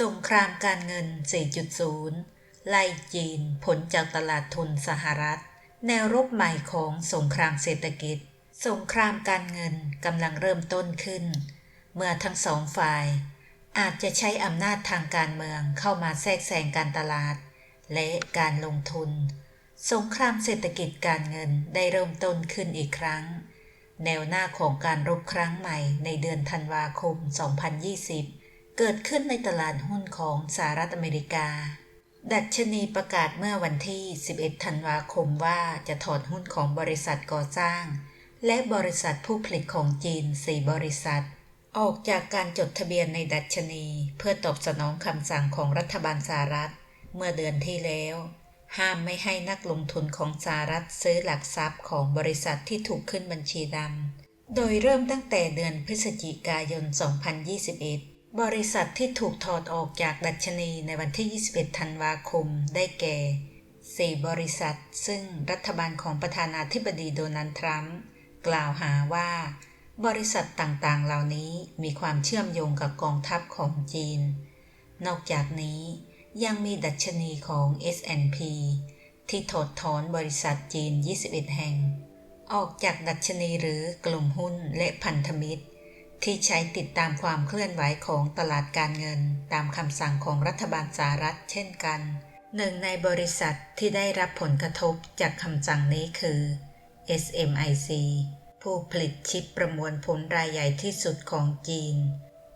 สงครามการเงิน 4.0 ไล่จีนผลจากตลาดทุนสหรัฐ แนวรบใหม่ของสงครามเศรษฐกิจ สงครามการเงินกำลังเริ่มต้นขึ้น เมื่อทั้งสองฝ่าย อาจจะใช้อำนาจทางการเมืองเข้ามาแทรกแซงการตลาด และการลงทุน สงครามเศรษฐกิจการเงินได้เริ่มต้นขึ้นอีกครั้ง แนวหน้าของการรบครั้งใหม่ในเดือนธันวาคม 2020 เกิดขึ้นในตลาดหุ้นของสหรัฐอเมริกา ดัชนีประกาศเมื่อวันที่ 11 ธันวาคมว่าจะถอดหุ้นของบริษัทก่อสร้าง และบริษัทผู้ผลิตของจีน 4 บริษัท ออกจากการจดทะเบียนในดัชนี เพื่อตอบสนองคำสั่งของรัฐบาลสหรัฐ เมื่อเดือนที่แล้ว ห้ามไม่ให้นักลงทุนของสหรัฐซื้อหลักทรัพย์ของบริษัทที่ถูกขึ้นบัญชีดำโดยเริ่มตั้งแต่เดือนพฤศจิกายน 2021 บริษัทที่ถูกถอดออกจากดัชนีในวันที่ 21 ธันวาคม ได้แก่ 4 บริษัท ซึ่งรัฐบาลของประธานาธิบดีโดนัลด์ทรัมป์กล่าวหาว่า บริษัทต่างๆ เหล่านี้มีความเชื่อมโยงกับกองทัพของจีน นอกจากนี้ยังมีดัชนีของ S&P ที่ถอดถอนบริษัทจีน 21 แห่ง ออกจากดัชนีหรือกลุ่มหุ้นและพันธมิตร ที่ใช้ติดตามความเคลื่อนไหวของตลาดการเงิน ตามคำสั่งของรัฐบาลสหรัฐเช่นกัน หนึ่งในบริษัทที่ได้รับผลกระทบจากคำสั่งนี้คือ SMIC ผู้ผลิตชิปประมวลผลรายใหญ่ที่สุดของจีน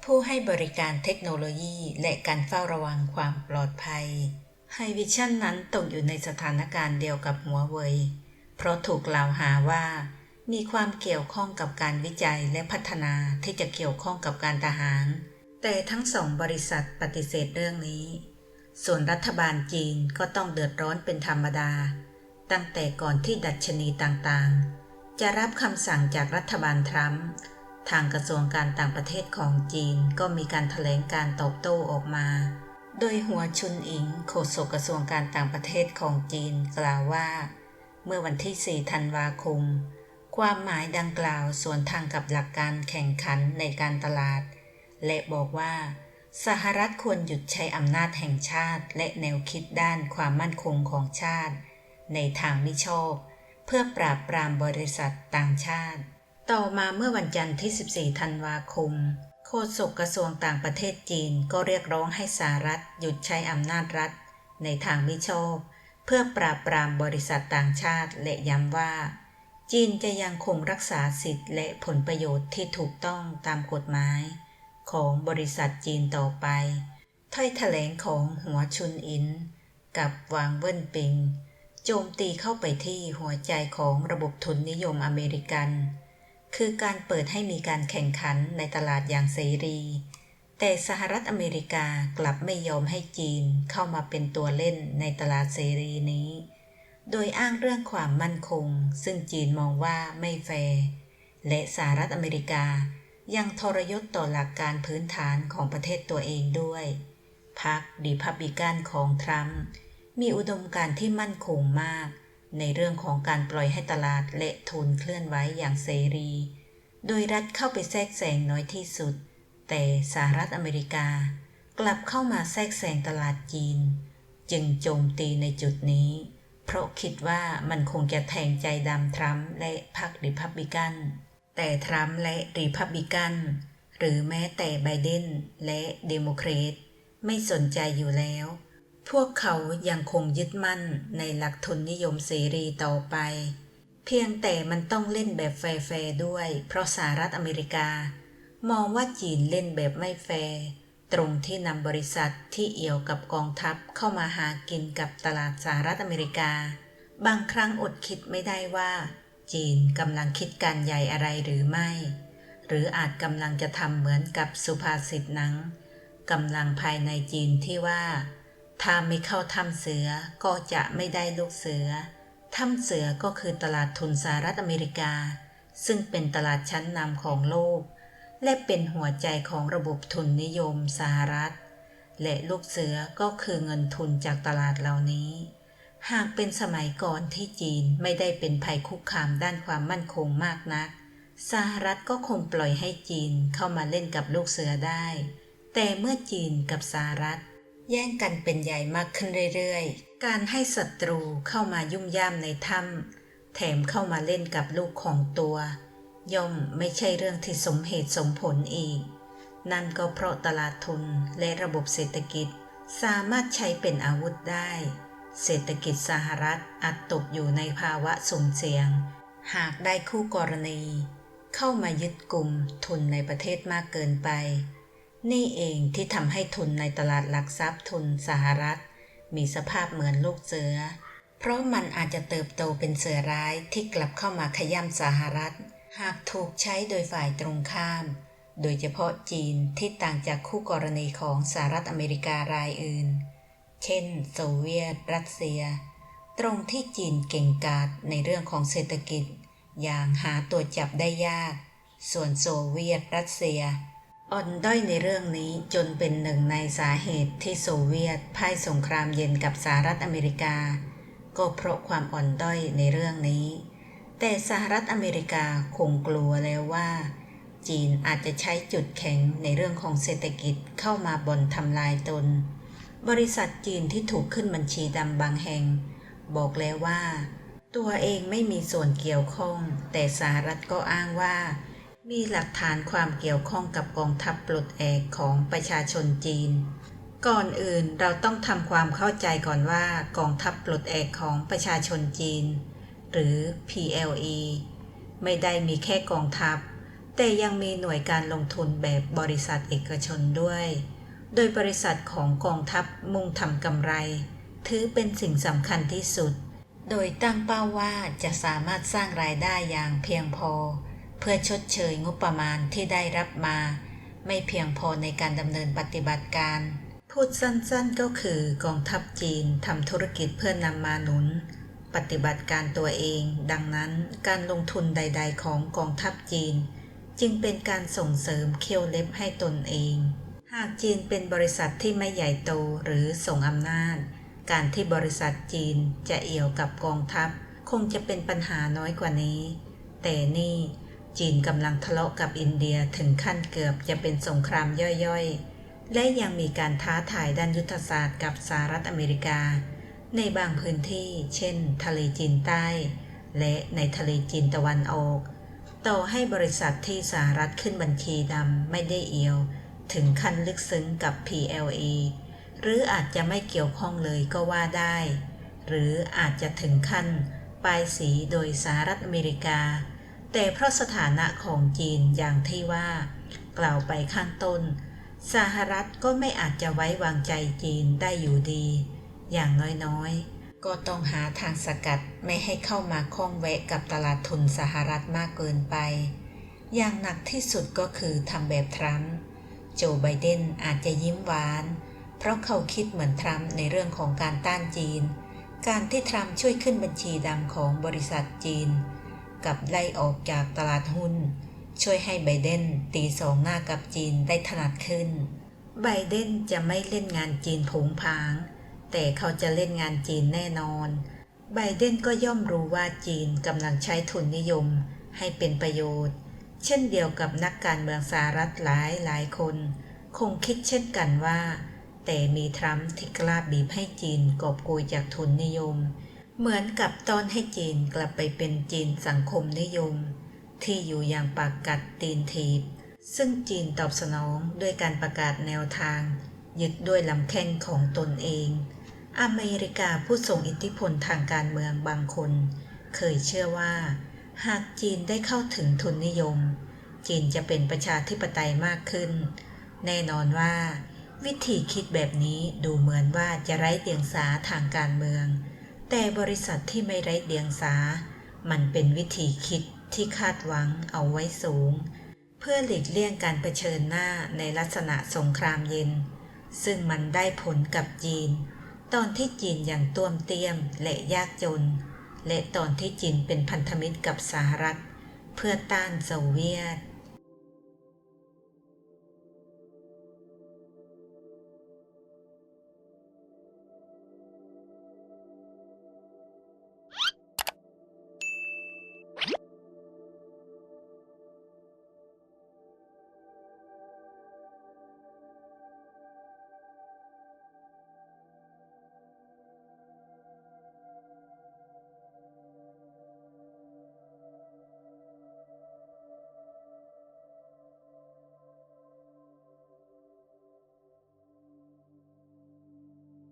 ผู้ให้บริการเทคโนโลยีและการเฝ้าระวังความปลอดภัยไฮวิชั่นนั้นตกอยู่ในสถานการณ์เดียวกับหัวเว่ยเพราะถูกกล่าวหาว่า มีความเกี่ยวข้องกับการวิจัยและพัฒนาที่จะเกี่ยวข้องกับการทหาร แต่ทั้งสองบริษัทปฏิเสธเรื่องนี้ ส่วนรัฐบาลจีนก็ต้องเดือดร้อนเป็นธรรมดา ตั้งแต่ก่อนที่ดัชนีต่างๆ จะรับคำสั่งจากรัฐบาลทรัมป์ทางกระทรวงการต่างประเทศของจีนก็มีการถแถลงการตอบโต้ออกมา โดยหัวชุนอิงโฆษกกระทรวงการต่างประเทศของจีนกล่าวว่า เมื่อวันที่ 4 ธันวาคม ความหมายดังกล่าวส่วนทางกับหลักการแข่งขันในการตลาด และบอกว่า สหรัฐควรหยุดใช้อำนาจแห่งชาติ และแนวคิดด้านความมั่นคงของชาติ ในทางมิชอบ เพื่อปราบปรามบริษัทต่างชาติ ต่อมาเมื่อวันจันทร์ที่ 14 ธันวาคม โฆษกกระทรวงต่างประเทศจีนก็เรียกร้องให้สหรัฐหยุดใช้อำนาจรัฐ ในทางมิชอบ เพื่อปราบปรามบริษัทต่างชาติและย้ำว่า จีนจะยังคงรักษาสิทธิ์และผลประโยชน์ที่ถูกต้องตามกฎหมาย ของบริษัทจีนต่อไป ถ้อยแถลงของหัวชุนอิน กับวางเวิ้นปิง โจมตีเข้าไปที่หัวใจของระบบทุนนิยมอเมริกัน คือการเปิดให้มีการแข่งขันในตลาดอย่างเสรี แต่สหรัฐอเมริกากลับไม่ยอมให้จีนเข้ามาเป็นตัวเล่นในตลาดเสรีนี้ โดยอ้างเรื่องความมั่นคง ซึ่งจีนมองว่าไม่แฟร์และสหรัฐอเมริกายังทรยศต่อหลักการพื้นฐานของประเทศตัวเองด้วย พรรคดีพับบิกันของทรัมป์มีอุดมการที่มั่นคงมาก ในเรื่องของการปล่อยให้ตลาดและทุนเคลื่อนไหวอย่างเสรี โดยรัฐเข้าไปแทรกแซงน้อยที่สุด แต่สหรัฐอเมริกากลับเข้ามาแทรกแซงตลาดจีน จึงโจมตีในจุดนี้ เพราะคิดว่ามันคงจะแทงใจดำทรัมป์และพรรคริพับบิกัน แต่ทรัมป์และรีพับบิกัน หรือแม้แต่ไบเดนและเดโมแครตไม่สนใจอยู่แล้ว พวกเขายังคงยึดมั่นในหลักทุนนิยมเสรีต่อไป เพียงแต่มันต้องเล่นแบบแฟร์ด้วย เพราะสหรัฐอเมริกามองว่าจีนเล่นแบบไม่แฟร์ ตรงที่นำบริษัทที่เอี่ยวกับกองทัพเข้ามาหากินกับตลาดสหรัฐอเมริกา บางครั้งอดคิดไม่ได้ว่า จีนกำลังคิดการใหญ่อะไรหรือไม่ หรืออาจกำลังจะทำเหมือนกับสุภาษิตหนังกำลังภายในจีนที่ว่า ถ้าไม่เข้าถ้ำเสือก็จะไม่ได้ลูกเสือถ้ำเสือก็คือตลาดทุนสหรัฐอเมริกา ซึ่งเป็นตลาดชั้นนำของโลก และเป็นหัวใจของระบบทุนนิยมสหรัฐ และลูกเสือก็คือเงินทุนจากตลาดเหล่านี้ หากเป็นสมัยก่อนที่จีนไม่ได้เป็นภัยคุกคามด้านความมั่นคงมากนัก สหรัฐก็คงปล่อยให้จีนเข้ามาเล่นกับลูกเสือได้ แต่เมื่อจีนกับสหรัฐ แย่งกันเป็นใหญ่มากขึ้นเรื่อยๆ การให้ศัตรูเข้ามายุ่มย่ามในถ้ำแถมเข้ามาเล่นกับลูกของตัว ย่อมไม่ใช่เรื่องที่สมเหตุสมผลอีก นั่นก็เพราะตลาดทุนและระบบเศรษฐกิจสามารถใช้เป็นอาวุธได้ เศรษฐกิจสหรัฐอาจตกอยู่ในภาวะสุ่มเสี่ยง หากได้คู่กรณี เข้ามายึดกลุ่มทุนในประเทศมากเกินไป นี่เองที่ทำให้ทุนในตลาดหลักทรัพย์ทุนสหรัฐ มีสภาพเหมือนลูกเสือ เพราะมันอาจจะเติบโตเป็นเสือร้ายที่กลับเข้ามาขย่ำสหรัฐ หากถูกใช้โดยฝ่ายตรงข้าม โดยเฉพาะจีนที่ต่างจากคู่กรณีของสหรัฐอเมริการายอื่น เช่น โซเวียต รัสเซีย ตรงที่จีนเก่งกาจในเรื่องของเศรษฐกิจ อย่างหาตัวจับได้ยาก ส่วนโซเวียต รัสเซีย อ่อนด้อยในเรื่องนี้จนเป็นหนึ่งในสาเหตุที่โซเวียตพ่ายสงครามเย็นกับสหรัฐอเมริกา ก็เพราะความอ่อนด้อยในเรื่องนี้ แต่สหรัฐอเมริกาคงกลัวแล้วว่า จีนอาจจะใช้จุดแข็งในเรื่องของเศรษฐกิจเข้ามาบ่นทำลายตน บริษัทจีนที่ถูกขึ้นบัญชีดำบางแห่ง บอกแล้วว่า ตัวเองไม่มีส่วนเกี่ยวข้อง แต่สหรัฐก็อ้างว่า มีหลักฐานความเกี่ยวข้องกับกองทัพปลดแอกของประชาชนจีนก่อนอื่นเราต้องทำความเข้าใจก่อนว่ากองทัพปลดแอกของประชาชนจีน หรือ PLE ไม่ได้มีแค่กองทัพ แต่ยังมีหน่วยการลงทุนแบบบริษัทเอกชนด้วย โดยบริษัทของกองทัพมุ่งทำกำไร ถือเป็นสิ่งสำคัญที่สุด โดยตั้งเป้าว่าจะสามารถสร้างรายได้อย่างเพียงพอ เพื่อชดเชยงบประมาณที่ได้รับมา ไม่เพียงพอในการดำเนินปฏิบัติการพูดสั้นๆก็คือกองทัพจีนทำธุรกิจเพื่อนำมาหนุน ปฏิบัติการตัวเอง ดังนั้นการลงทุนใด ๆ ของกองทัพจีน จึงเป็นการส่งเสริมเคี่ยวเล็บให้ตนเอง หากจีนเป็นบริษัทที่ไม่ใหญ่โตหรือส่งอำนาจ การที่บริษัทจีนจะเอี่ยวกับกองทัพ คงจะเป็นปัญหาน้อยกว่านี้ แต่นี่จีนกำลังทะเลาะกับอินเดียถึงขั้นเกือบจะเป็นสงครามย่อยๆ และยังมีการท้าทายด้านยุทธศาสตร์กับสหรัฐอเมริกา ในบางพื้นที่ เช่น ทะเลจีนใต้ และในทะเลจีนตะวันออก ต่อให้บริษัทที่สหรัฐขึ้นบัญชีดำไม่ได้เอียว ถึงขั้นลึกซึ้งกับ PLA หรืออาจจะไม่เกี่ยวข้องเลยก็ว่าได้ หรืออาจจะถึงขั้นปลายสีโดยสหรัฐอเมริกา แต่เพราะสถานะของจีนอย่างที่ว่า กล่าวไปข้างต้น สหรัฐก็ไม่อาจจะไว้วางใจจีนได้อยู่ดี อย่างน้อยๆ ก็ต้องหาทางสกัดไม่ให้เข้ามาคล้องแวะกับตลาดทุนสหรัฐมากเกินไป อย่างหนักที่สุดก็คือทำแบบทรัมป์ โจไบเดนอาจจะยิ้มหวาน เพราะเขาคิดเหมือนทรัมป์ในเรื่องของการต้านจีน การที่ทรัมป์ช่วยขึ้นบัญชีดำของบริษัทจีน กับไล่ออกจากตลาดหุ้น ช่วยให้ไบเดนตีสองหน้ากับจีนได้ถนัดขึ้นไบเดนจะไม่เล่นงานจีนผงผาง แต่เขาจะเล่นงานจีนแน่นอน ไบเดนก็ย่อมรู้ว่าจีนกำลังใช้ทุนนิยมให้เป็นประโยชน์ เช่นเดียวกับนักการเมืองสหรัฐหลายหลายคน คงคิดเช่นกันว่า แต่มีทรัมป์ที่กล้าบีบให้จีนกอบโกยจากทุนนิยม เหมือนกับตอนให้จีนกลับไปเป็นจีนสังคมนิยม ที่อยู่อย่างปากกัดตีนถีบ ซึ่งจีนตอบสนองด้วยการประกาศแนวทาง ยึดด้วยลำแข้งของตนเอง อเมริกาผู้ทรงอิทธิพลทางการเมืองบางคน เคยเชื่อว่า หากจีนได้เข้าถึงทุนนิยม จีนจะเป็นประชาธิปไตยมากขึ้น แน่นอนว่า วิธีคิดแบบนี้ดูเหมือนว่าจะไร้เดียงสาทางการเมือง แต่บริษัทที่ไม่ไร้เดียงสา มันเป็นวิธีคิดที่คาดหวังเอาไว้สูง เพื่อหลีกเลี่ยงการเผชิญหน้าในลักษณะสงครามเย็น ซึ่งมันได้ผลกับจีน ตอนที่จีนยังต้วมเตี้ยมและยากจน และตอนที่จีนเป็นพันธมิตรกับสหรัฐ เพื่อต้านโซเวียต